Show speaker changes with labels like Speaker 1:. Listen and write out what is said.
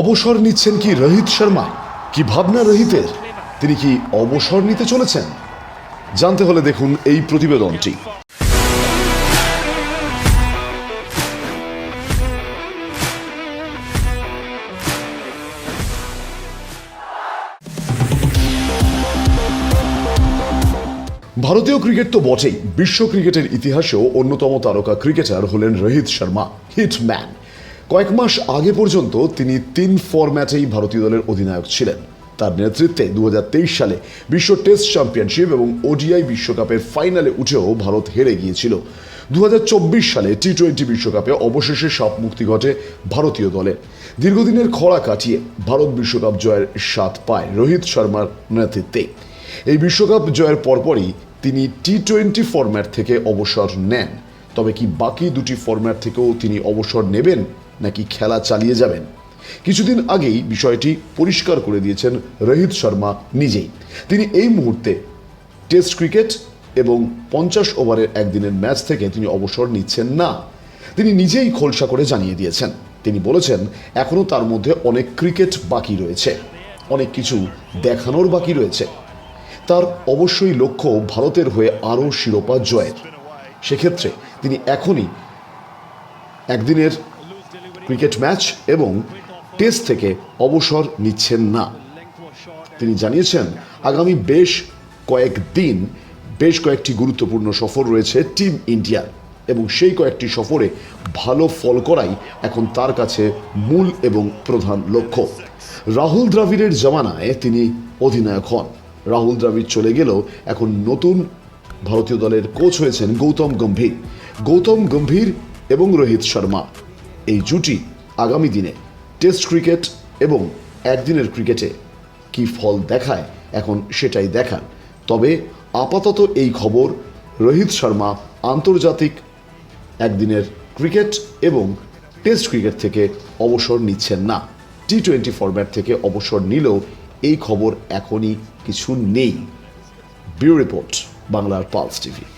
Speaker 1: অবসর নিচ্ছেন কি রোহিত শর্মা? কি ভাবনা রোহিতের? তিনি কি অবসর নিতে চলেছেন? জানতে হলে দেখুন এই প্রতিবেদনটি। ভারতীয় ক্রিকেট তো বটেই। বিশ্ব ক্রিকেটের ইতিহাসেও অন্যতম তারকা ক্রিকেটার হলেন রোহিত শর্মা, হিটম্যান। কয়েক মাস আগে পর্যন্ত তিনি তিন ফরম্যাটেই ভারতীয় দলের অধিনায়ক ছিলেন। তার নেতৃত্বে দু হাজার তেইশ সালে বিশ্ব টেস্ট চ্যাম্পিয়নশিপ এবং ওডিআই বিশ্বকাপের ফাইনালে উঠেও ভারত হেরে গিয়েছিল। দু হাজার চব্বিশ সালে টি টোয়েন্টি বিশ্বকাপে অবশেষে সাপ মুক্তি ঘটে ভারতীয় দলের দীর্ঘদিনের খরা কাটিয়ে ভারত বিশ্বকাপ জয়ের স্বাদ পায় রোহিত শর্মার নেতৃত্বে। এই বিশ্বকাপ জয়ের পরপরই তিনি টি টোয়েন্টি ফরম্যাট থেকে অবসর নেন। তবে কি বাকি দুটি ফরম্যাট থেকেও তিনি অবসর নেবেন? নাকি খেলা চালিয়ে যাবেন? কিছুদিন আগেই বিষয়টি পরিষ্কার করে দিয়েছেন রোহিত শর্মা নিজেই। তিনি এই মুহূর্তে টেস্ট ক্রিকেট এবং পঞ্চাশ ওভারের একদিনের ম্যাচ থেকে তিনি অবসর নিচ্ছেন না। তিনি নিজেই খোলসা করে জানিয়ে দিয়েছেন। তিনি বলেছেন এখনও তার মধ্যে অনেক ক্রিকেট বাকি রয়েছে। অনেক কিছু দেখানোর বাকি রয়েছে। তার অবশ্যই লক্ষ্য ভারতের হয়ে আরও শিরোপা জয়ের। সেক্ষেত্রে তিনি এখনই একদিনের ক্রিকেট ম্যাচ এবং টেস্ট থেকে অবসর নিচ্ছেন না। তিনি জানিয়েছেন, আগামী বেশ কয়েকদিন বেশ কয়েকটি গুরুত্বপূর্ণ সফর রয়েছে টিম ইন্ডিয়ার এবং সেই কয়েকটি সফরে ভালো ফল করাই এখন তার কাছে মূল এবং প্রধান লক্ষ্য। রাহুল দ্রাবিড়ের জামানায় তিনি অধিনায়ক হন। রাহুল দ্রাবিড় চলে গেলেও এখন নতুন ভারতীয় দলের কোচ হয়েছেন গৌতম গম্ভীর। গৌতম গম্ভীর এবং রোহিত শর্মা। এই জুটি আগামী দিনে টেস্ট ক্রিকেট এবং একদিনের ক্রিকেটে কি ফল দেখায় এখন সেটাই দেখান তবে আপাতত এই খবর রোহিত শর্মা আন্তর্জাতিক একদিনের ক্রিকেট এবং টেস্ট ক্রিকেট থেকে অবসর নিচ্ছেন না। টি টোয়েন্টি ফরম্যাট থেকে অবসর নিলেও এই খবর এখনই কিছু নেই। বিউ রিপোর্ট, বাংলার পালস টিভি।